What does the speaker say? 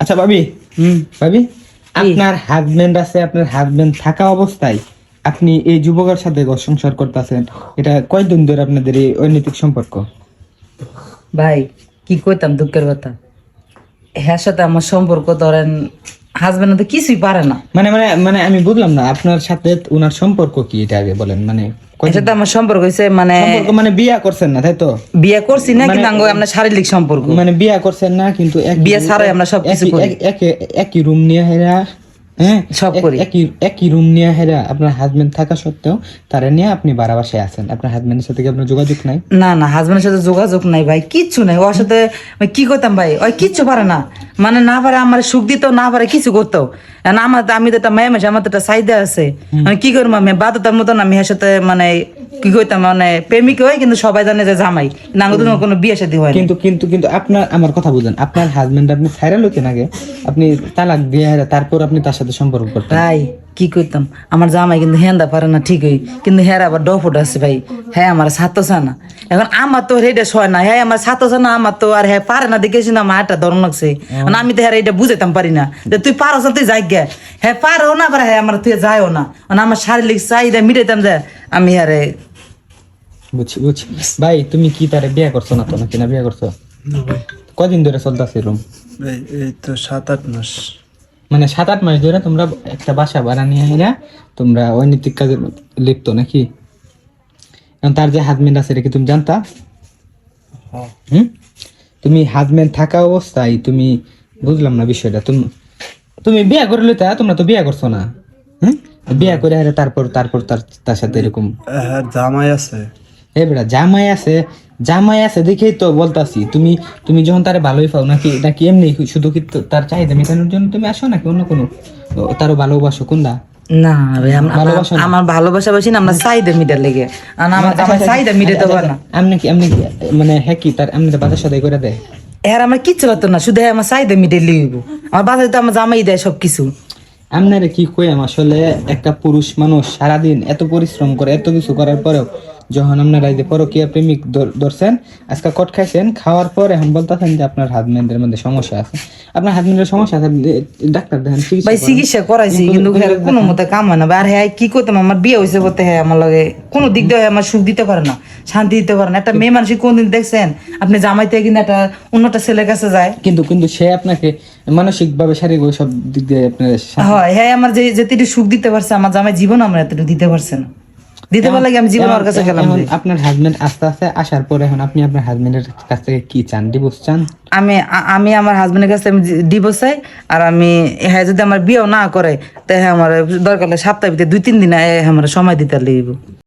আচ্ছা ভাবি। হুম। ভাবি আপনার হাজবেন্ড আছে আপনার হাজবেন্ড থাকা অবস্থায় আপনি এই যুবকের সাথে সংসার করতেছেন। এটা কয়দিন ধরে আপনাদের এই অনৈতিক সম্পর্ক? ভাই কি কইতাম দুঃখের কথা? হ্যাঁ সাথে আমার সম্পর্ক ধরেন হাজবেন্ড তো কিছুই পারে না। মানে মানে মানে আমি বুঝলাম না আপনার সাথে ওনার সম্পর্ক কি? এটা আগে বলেন মানে আমার সম্পর্ক হয়েছে মানে সম্পর্ক মানে বিয়া করছেন না তাই তো বিয়ে করছি না কিন্তু আঙ্গ আমরা শারীরিক সম্পর্ক মানে বিয়া করছেন না কিন্তু এক- বিয়ে ছাড়াই আমরা করি। এক- একই রুম নিয়ে হেরা হ্যাঁ সব করি। একই একই রুম নিয়ে হেরা আপনার হাজবেন্ড থাকা সত্ত্বেও তারা নিয়ে আপনি বাড়া বাসায় আছেন। আপনার হাজবেন্ডের সাথে কি আপনার যোগাযোগ নাই? না না হাজবেন্ডের সাথে যোগাযোগ নাই ভাই কিচ্ছু নাই। ওর সাথে কি করতাম ভাই? ওই কিচ্ছু পারে না। মানে না পারে আমার সুখ দিত না পারে কিছু করতো। এখন আমার আমি তো একটা মেয়ে মেয়ে আমার তো একটা চাহিদা আছে। আমি কি করব? আমি বাধ্যতার মতন আমি এর সাথে মানে কি করতাম মানে প্রেমিক হয় কিন্তু সবাই জানে যে জামাই। না কোনো বিয়ে সাথে হয় কিন্তু কিন্তু কিন্তু আপনার আমার কথা বুঝেন আপনার হাজবেন্ড আপনি ছাইরা লোকেন আগে। আপনি তালাক দিয়ে তারপর আপনি তার সাথে সম্পর্ক করতেন ভাই কি করতাম আমার জামাই কিন্তু হেন্দা পারে না ঠিকই। কিন্তু হ্যাঁ আবার ডফট আছে ভাই। হ্যাঁ আমার ছাত্র না এখন আমার তো হেটা সয় না। হ্যাঁ আমার ছাত্র না আমার তো আর হ্যাঁ পারে না দেখেছি না আমার হাতটা ধরন লাগছে। মানে আমি তো হ্যাঁ এটা বুঝাইতাম পারি না। যে তুই পারস না তুই যাই গে। হ্যাঁ পারো না পারে হ্যাঁ আমার তুই যাইও না। মানে আমার শারীরিক চাহিদা মিটাইতাম যে আমি হ্যাঁ রে বুঝছি বুঝছি। ভাই তুমি কি তারে বিয়ে করছ না তো? নাকি না বিয়ে করছ? কদিন ধরে চলতেছে রুম এই তো সাত আট মাস। মানে সাত আট মাস ধরে তোমরা একটা বাসা ভাড়া নিয়ে হেরা তোমরা অনৈতিক কাজে লিপ্ত নাকি? এখন তার যে হাজবেন্ড আছে এটা কি তুমি জানতা? হুম? তুমি হাজবেন্ড থাকা অবস্থায় তুমি বুঝলাম না বিষয়টা। তুমি তুমি বিয়ে করে লইতা তোমরা তো বিয়ে করছ না। হুম? বিয়ে করে হেরে তারপর তারপর তার তার সাথে এরকম হ্যাঁ জামাই আছে। এ বেটা জামাই আছে জামাই আছে দেখেই তো বলতাছি তুমি তুমি যখন তারে ভালোই পাও নাকি নাকি এমনি শুধু কি তার চাহিদা মেটানোর জন্য তুমি আসো নাকি অন্য কোনো তারও ভালোবাসো কোনটা না ভাই আমার- ভালোবাসা না? আমার ভালোবাসা বেশি না আমরা চাহিদা মিটার লেগে। আর আমার চাহিদা মিটাতে পারে না। আপনি কি আপনি মানে হ্যাঁ কি তার আপনি বাজার সদাই করে দেয়? এর আমার কিচ্ছু লাগতো না শুধু আমার চাহিদা লিখব আমার বাসায় তো আমার জামাই দেয় আপনারে কি কইম আসলে একটা পুরুষ মানুষ সারাদিন এত পরিশ্রম করে এত কিছু করার পরেও যখন আপনারা এই যে পরকীয়া প্রেমিক ধরছেন আজকে কট খাইছেন খাওয়ার পর এখন বলতেছেন যে আপনার হাজবেন্ডের মধ্যে সমস্যা আছে। আপনার হাজবেন্ডের সমস্যা আছে ডাক্তার দেখেন ভাই চিকিৎসা করাইছি কিন্তু কোনো মতে কাম হয় না। আর হ্যাঁ কি করতাম আমার বিয়ে হয়েছে বলতে হ্যাঁ আমার লগে কোনো দিক দিয়ে আমার সুখ দিতে পারে না শান্তি দিতে পারে না। একটা মেয়ে মানুষ কোনদিন দেখছেন আপনি জামাইতে কিন্তু একটা অন্য একটা ছেলের কাছে যায়। কিন্তু কিন্তু সে আপনাকে মানসিক ভাবে শারীরিক সব দিক দিয়ে আপনার হ্যাঁ আমার যে যেতেটু সুখ দিতে পারছে আমার জামাই জীবন আমার এতটুকু দিতে পারছে না। দিতে পারলে আমি জীবন ওর কাছে গেলাম আপনার হাজবেন্ড আস্তে আস্তে আসার পরে এখন আপনি আপনার হাজবেন্ডের কাছ থেকে কি চান? ডিভোর্স চান? আমি আমি আমার হাজবেন্ডের কাছে আমি ডিভোর্স চাই আর আমি হ্যাঁ যদি আমার বিয়েও না করে তাই হ্যাঁ আমার দরকার হলে সপ্তাহে দুই তিন দিন আমার সময় দিতে লাগবে